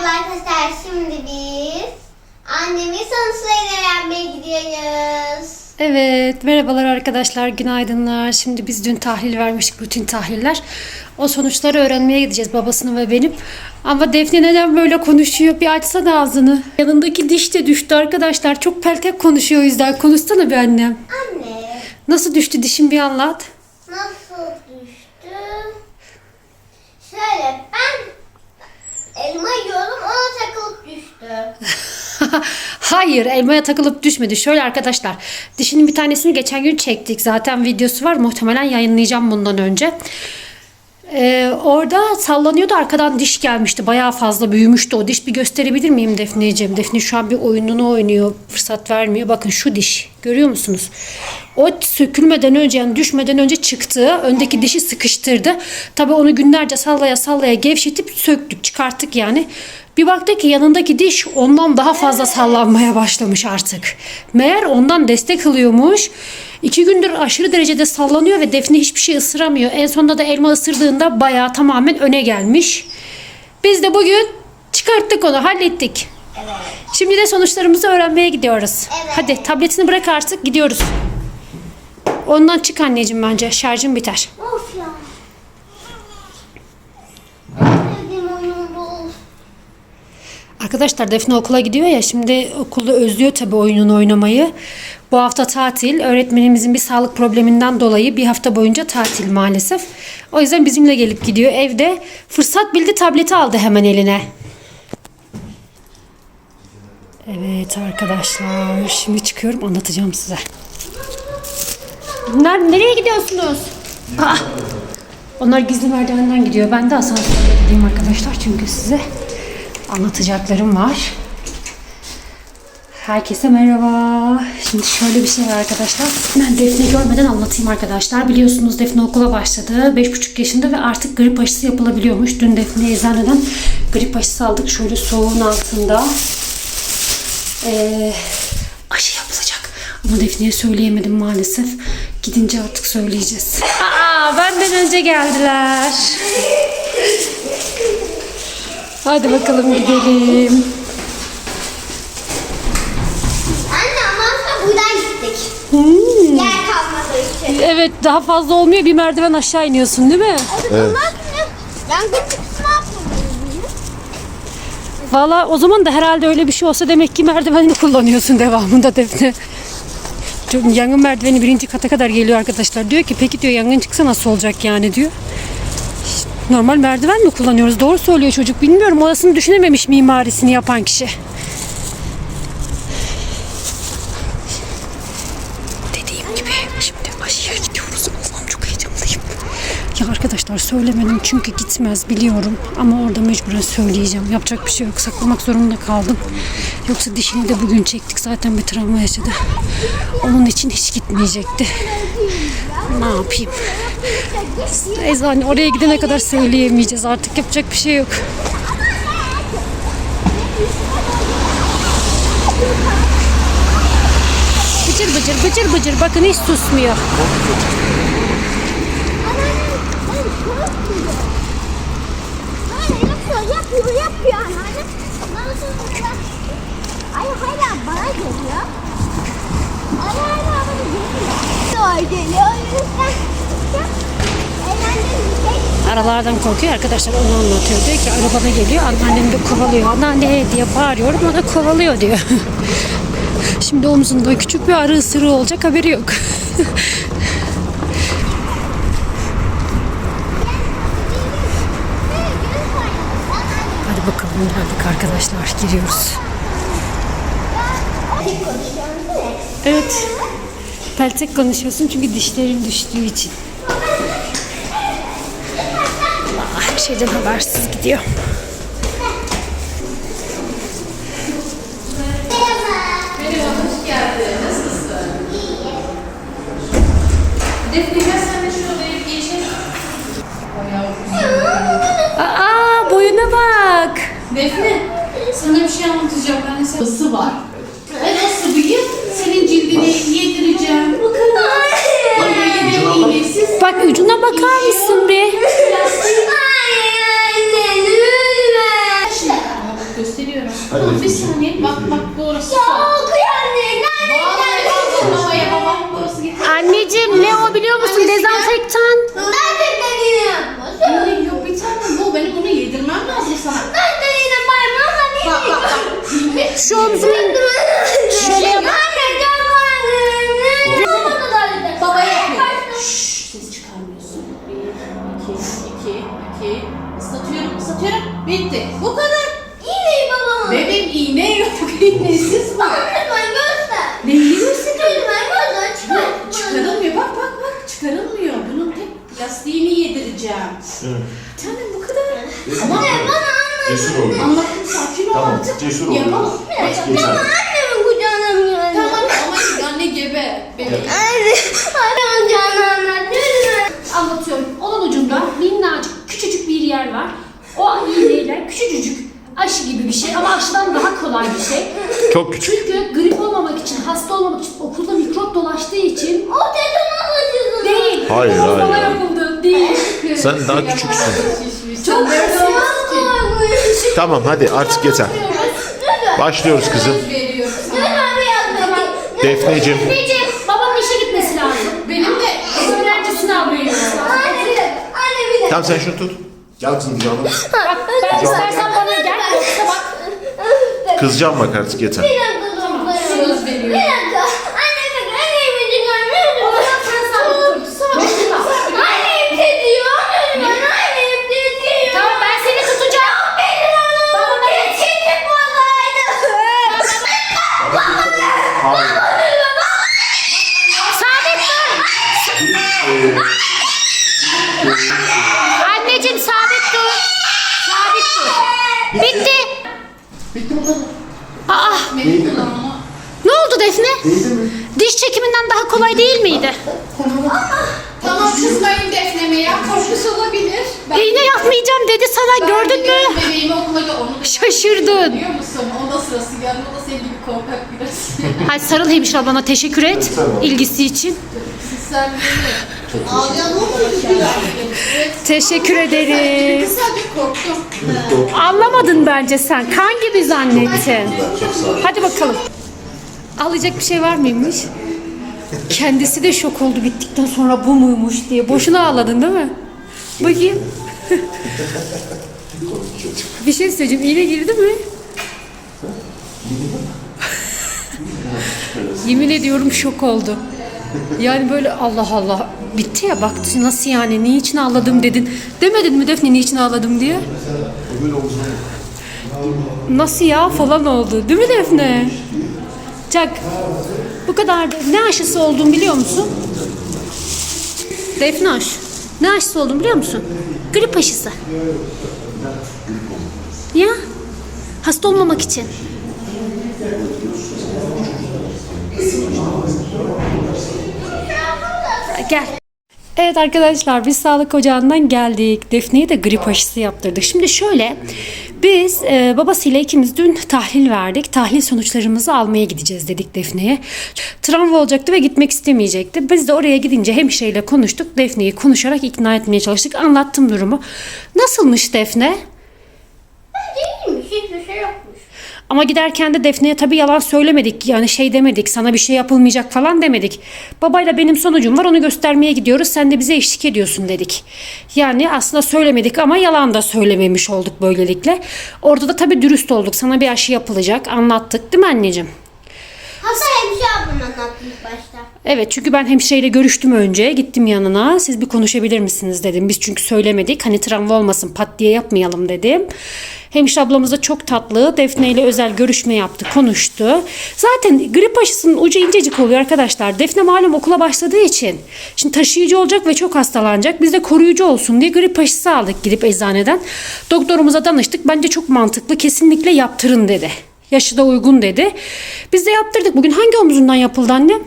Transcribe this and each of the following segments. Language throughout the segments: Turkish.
Merhaba arkadaşlar. Şimdi biz annemin sonuçlarını öğrenmeye gidiyoruz. Evet, merhabalar arkadaşlar, günaydınlar. Şimdi biz dün tahlil vermiştik, rutin tahliller. O sonuçları öğrenmeye gideceğiz babasının ve benim. Ama Defne neden böyle konuşuyor? Bir açsana ağzını. Yanındaki diş de düştü arkadaşlar. Çok peltek konuşuyor o yüzden. Konuşsana bir annem. Anne Nasıl düştü dişin bir anlat. nasıl düştü? Şöyle ben elma yiyorum ona takılıp düştü. Hayır elmaya takılıp düşmedi. Şöyle arkadaşlar dişinin bir tanesini geçen gün çektik. Zaten videosu var. Muhtemelen yayınlayacağım bundan önce. Ee, orada sallanıyordu arkadan diş gelmişti. Bayağı fazla büyümüştü o diş. Bir gösterebilir miyim Defne'ciğim? Defne şu an bir oyununu oynuyor. Fırsat vermiyor. Bakın şu diş. Görüyor musunuz? O sökülmeden önce yani düşmeden önce çıktı. Öndeki dişi sıkıştırdı. Tabii onu günlerce sallaya sallaya gevşetip söktük. Çıkarttık yani. Bir baktık ki yanındaki diş ondan daha fazla sallanmaya başlamış artık. Meğer ondan destek alıyormuş. İki gündür aşırı derecede sallanıyor ve Defne hiçbir şey ısıramıyor. En sonunda da elma ısırdığında bayağı tamamen öne gelmiş. Biz de bugün çıkarttık onu, hallettik. Şimdi de sonuçlarımızı öğrenmeye gidiyoruz. Evet. Hadi tabletini bırak artık gidiyoruz. Ondan çık anneciğim bence. Şarjın biter. Of ya. En sevdiğim oyun bu. Arkadaşlar Defne okula gidiyor ya şimdi okulda özlüyor tabii oyununu oynamayı. Bu hafta tatil. Öğretmenimizin bir sağlık probleminden dolayı bir hafta boyunca tatil maalesef. O yüzden bizimle gelip gidiyor evde. Fırsat bildi tableti aldı hemen eline. Evet arkadaşlar şimdi çıkıyorum anlatacağım size. Bunlar nereye gidiyorsunuz? Aa, onlar gizli merdivenden gidiyor. Ben de asansörle gideyim arkadaşlar çünkü size anlatacaklarım var. Herkese merhaba. Şimdi şöyle bir şey var arkadaşlar. Ben Defne görmeden anlatayım arkadaşlar. Biliyorsunuz Defne okula başladı. 5,5 yaşında ve artık grip aşısı yapılabiliyormuş. Dün Defne'ye eczaneden grip aşısı aldık. Şöyle soğuğun altında. Ee, aşı yapılacak. Ama Defne'ye söyleyemedim maalesef. Gidince artık söyleyeceğiz. Aa, benden önce geldiler. Hadi bakalım gidelim. Anne ama aslında buradan gittik. Hmm. Yer kalmadığı için. Evet daha fazla olmuyor. Bir merdiven aşağı iniyorsun değil mi? Evet. Yangın çıkısı ne yapmalıyız? Valla o zaman da herhalde öyle bir şey olsa demek ki merdivenini kullanıyorsun devamında Defne. Çok- Yangın merdiveni birinci kata kadar geliyor arkadaşlar. Diyor ki peki diyor yangın çıksa nasıl olacak yani diyor. Normal merdiven mi kullanıyoruz? Doğru söylüyor çocuk. Bilmiyorum orasını düşünememiş mimarisini yapan kişi. Dediğim gibi şimdi aşıya gidiyoruz. Allah'ım çok heyecanlıyım. Ya arkadaşlar söylemedim çünkü gitmez biliyorum. Ama orada mecburen söyleyeceğim. Yapacak bir şey yok. Saklamak zorunda kaldım. Yoksa dişini de bugün çektik. Zaten bir travma yaşadı. Onun için hiç gitmeyecekti. Ne yapayım? Eczane oraya gidene kadar söyleyemeyeceğiz. Artık yapacak bir şey yok. Bıcır bıcır bıcır bıcır. Bakın hiç susmuyor. Yapıyor, yapıyor, anneanne. Ay hala bana geliyor. Ay hala bana geliyor. Doğru geliyor. Aralardan korkuyor arkadaşlar onu anlatıyor. Diyor ki arabada geliyor anneannem de kovalıyor. Anneanne diye bağırıyorum o da kovalıyor diyor. Şimdi omzunda küçük bir arı ısırığı olacak haberi yok. Hadi bakalım geldik arkadaşlar giriyoruz. Evet. Peltek konuşuyorsun çünkü dişlerin düştüğü için. Her şeyden habersiz gidiyor. Defne gel sen de şu odaya bir geçelim. Aa boyuna bak. Defne sana bir şey anlatacağım. Ben de ısı var. Ben o sıvıyı senin cildine yedireceğim. Bu kadar. Ama yemeği iğnesiz. Bak ucuna bakar mısın gösteriyorum. Hadi Tamam, bir saniye. Bak bak bu orası. Ya babaya burası. Anneciğim ne o biliyor musun? Dezenfektan. Yok bir tane bu. Benim bunu yedirmem lazım sana. Gerçekten yine bayram. Bak bak bak. Dinle. Şu omzunu Bir, iki, iki, iki. Islatıyorum, ıslatıyorum. Bitti. Bu kadar. İyi babam. Bebeğim iğne yok. İğnesiz var. Lütfen göster. Neyi gösteriyor? Lütfen göster. Çıkar. Çıkarılmıyor. Bak bak bak. Çıkarılmıyor. Bunun tek plastiğini yedireceğim. Evet. Tane bu kadar. Anne bana anne. Cesur ol. Anlattım sakin ol Tamam, artık. cesur ol. Yapalım. Artık yeter. Baba annemin kucağına mı? Tamam ama anne gebe. Bebeğim. Anne. Anne kucağına anlat. Anlatıyorum. Onun ucunda minnacık küçücük bir yer var. O iğneyle küçücük aşı gibi bir şey ama aşıdan daha kolay bir şey. Çok küçük. Çünkü grip olmamak için, hasta olmamak için, okulda mikrop dolaştığı için O tetanos aşısı. değil. Hayır, o bana hayır. yapıldı değil. Sen daha küçüksün. Çok Tamam hadi artık yeter. Başlıyoruz kızım. Defneciğim. Anneciğim, babamın işe gitmesi lazım. Benim de Öğrenci sınav veriyor. Anne bir dakika. Anne bir dakika. Tamam sen şunu tut. Gel kızım canım. Bak ben istersen bana gel yoksa bak. Kızacağım bak artık yeter. Bir dakika dur. söz veriyorum. Bir dakika. Anne bir dakika. Anne bir dakika. O zaman sen sabit dur. Sabit dur. Anne hissediyor. Lütfen anne hissediyor. Tamam ben seni tutacağım. Benim oğlum geçecek olaydı. Sabit dur. Anneciğim sabit dur. Sabit dur. Bitti. Bitti mi kadar? Aa, Benim kulağıma. ne oldu Defne? Değdi mi? Diş çekiminden daha kolay değil miydi? Tamam kızmayın Defne'me ya. Korkusu olabilir. Ben İğne yapmayacağım dedi sana Ben gördün mü? Bebeğimi okula gö- onu Şaşırdın. biliyor musun? O da sırası geldi. O da senin gibi korkak biraz. Hadi sarıl hemşire ablana teşekkür et ilgisi için. Sen beni ağlayan olmadı Evet. Teşekkür ederiz. Sadece korktum. Anlamadın bence sen. Kan gibi zannettin. Hadi bakalım. Ağlayacak bir şey var mıymış? Kendisi de şok oldu bittikten sonra bu muymuş diye. Boşuna ağladın değil mi? Bakayım. Bir şey söyleyeceğim. İğne girdi mi? Yemin ediyorum şok oldu. Yani böyle Allah Allah bitti ya bak nasıl yani niçin ağladım dedin. Demedin mi Defne niçin ağladım diye? Nasıl ya falan oldu. Değil mi Defne? Çak. Bu kadar da ne aşısı olduğunu biliyor musun? Defne aş. Ne aşısı olduğunu biliyor musun? Grip aşısı. Ya. Hasta olmamak için. Gel. Evet arkadaşlar biz sağlık ocağından geldik. Defne'ye de grip aşısı yaptırdık. Şimdi şöyle biz e, babasıyla ikimiz dün tahlil verdik. Tahlil sonuçlarımızı almaya gideceğiz dedik Defne'ye. Travma olacaktı ve gitmek istemeyecekti. Biz de oraya gidince hemşireyle konuştuk. Defne'yi konuşarak ikna etmeye çalıştık. Anlattım durumu. Nasılmış Defne? Değilmiş. Hiçbir şey yokmuş. Ama giderken de Defne'ye tabii yalan söylemedik. Yani şey demedik, sana bir şey yapılmayacak falan demedik. Babayla benim sonucum var, onu göstermeye gidiyoruz. Sen de bize eşlik ediyorsun dedik. Yani aslında söylemedik ama yalan da söylememiş olduk böylelikle. Orada da tabii dürüst olduk. Sana bir aşı yapılacak, anlattık değil mi anneciğim? Hatta hemşire ablam anlattı başta. Evet çünkü ben hemşireyle görüştüm önce. Gittim yanına. Siz bir konuşabilir misiniz dedim. Biz çünkü söylemedik. Hani travma olmasın pat diye yapmayalım dedim. Hemşire ablamız da çok tatlı. Defne ile özel görüşme yaptı, konuştu. Zaten grip aşısının ucu incecik oluyor arkadaşlar. Defne malum okula başladığı için. Şimdi taşıyıcı olacak ve çok hastalanacak. Biz de koruyucu olsun diye grip aşısı aldık gidip eczaneden. Doktorumuza danıştık. Bence çok mantıklı. Kesinlikle yaptırın dedi. Yaşı da uygun dedi. Biz de yaptırdık. Bugün hangi omzundan yapıldı annem?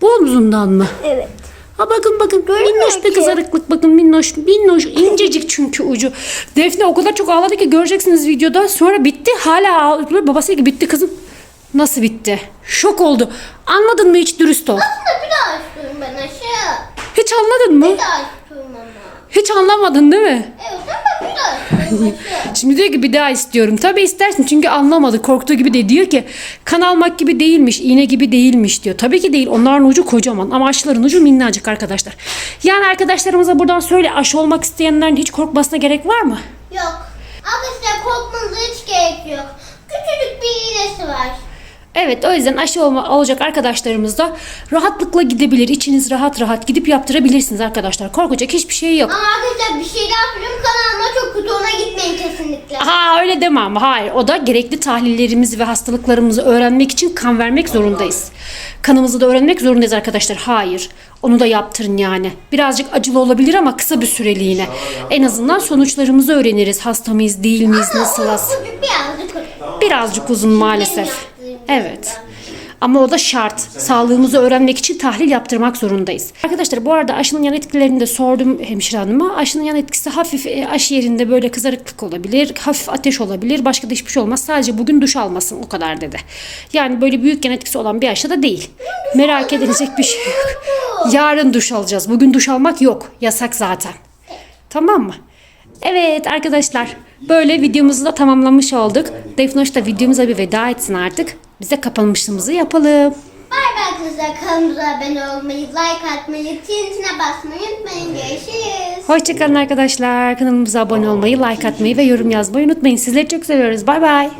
Bu omzundan mı? Evet. Ha bakın bakın Görünmüyor minnoş bir ki. kızarıklık bakın minnoş minnoş incecik çünkü ucu. Defne o kadar çok ağladı ki göreceksiniz videoda sonra bitti hala ağlıyor. Babası dedi ki bitti kızım. Nasıl bitti? Şok oldu. Anladın mı hiç dürüst ol. Aslında bir daha açtım ben aşağı. Hiç anladın mı? Bir daha açtım ama. Hiç anlamadın değil mi? Evet ama bir daha Şimdi diyor ki bir daha istiyorum. Tabii istersin çünkü anlamadı. Korktuğu gibi de diyor ki kan almak gibi değilmiş, iğne gibi değilmiş diyor. Tabii ki değil. Onların ucu kocaman ama aşıların ucu minnacık arkadaşlar. Yani arkadaşlarımıza buradan söyle aşı olmak isteyenlerin hiç korkmasına gerek var mı? Yok. Arkadaşlar korkmanıza hiç gerek yok. Küçücük bir iğnesi var. Evet o yüzden aşı olma, olacak arkadaşlarımız da rahatlıkla gidebilir. İçiniz rahat rahat gidip yaptırabilirsiniz arkadaşlar. Korkacak hiçbir şey yok. Ama arkadaşlar bir şey daha söyleyeyim. Kanalıma çok kötü ona gitmeyin kesinlikle. Ha öyle deme ama hayır. O da gerekli tahlillerimizi ve hastalıklarımızı öğrenmek için kan vermek zorundayız. Kanımızı da öğrenmek zorundayız arkadaşlar. Hayır. Onu da yaptırın yani. Birazcık acılı olabilir ama kısa bir süreliğine. En azından sonuçlarımızı öğreniriz. Hasta mıyız, değil miyiz, nasılız? Birazcık uzun maalesef. Evet. Ama o da şart. Sağlığımızı öğrenmek için tahlil yaptırmak zorundayız. Arkadaşlar bu arada aşının yan etkilerini de sordum hemşire hanıma. Aşının yan etkisi hafif e, aşı yerinde böyle kızarıklık olabilir. Hafif ateş olabilir. Başka da hiçbir şey olmaz. Sadece bugün duş almasın o kadar dedi. Yani böyle büyük yan etkisi olan bir aşı da değil. Merak edilecek bir şey yok. Yarın duş alacağız. Bugün duş almak yok. Yasak zaten. Tamam mı? Evet arkadaşlar böyle videomuzu da tamamlamış olduk. Defnoş da videomuza bir veda etsin artık. Biz de kapanmışlığımızı yapalım. Bay bay arkadaşlar. Kanalımıza abone olmayı, like atmayı, tintine basmayı unutmayın. Görüşürüz. Hoşçakalın arkadaşlar. Kanalımıza abone olmayı, like atmayı ve yorum yazmayı unutmayın. Sizleri çok seviyoruz. Bay bay.